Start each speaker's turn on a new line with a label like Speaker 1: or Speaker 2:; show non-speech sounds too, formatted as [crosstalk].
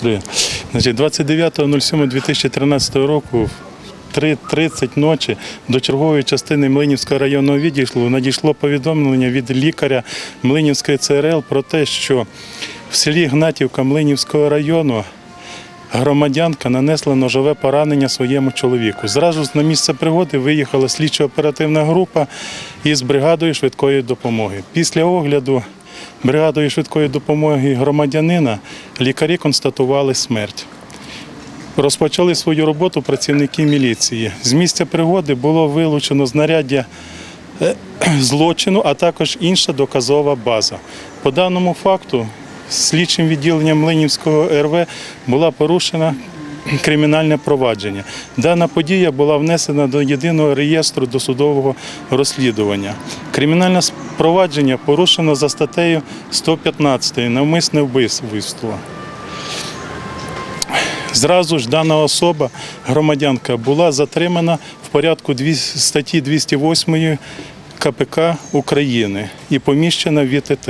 Speaker 1: Привіт. Значить, 29.07.2013 року в 3.30 ночі до чергової частини Млинівського районного відділу надійшло повідомлення від лікаря Млинівської ЦРЛ про те, що в селі Гнатівка Млинівського району громадянка нанесла ножове поранення своєму чоловіку. Зразу на місце пригоди виїхала слідчо-оперативна група із бригадою швидкої допомоги. Після огляду бригадою швидкої допомоги громадянина лікарі констатували смерть. Розпочали свою роботу працівники міліції. З місця пригоди було вилучено знаряддя е, [clears throat] злочину, а також інша доказова база. По даному факту слідчим відділенням Млинівського РВ була порушена кримінальне провадження. Дана подія була внесена до єдиного реєстру досудового розслідування. Кримінальне провадження порушено за статтею 115 навмисне вбивство. Зразу ж дана особа, громадянка, була затримана в порядку статті 208 КПК України і поміщена в ВТТ.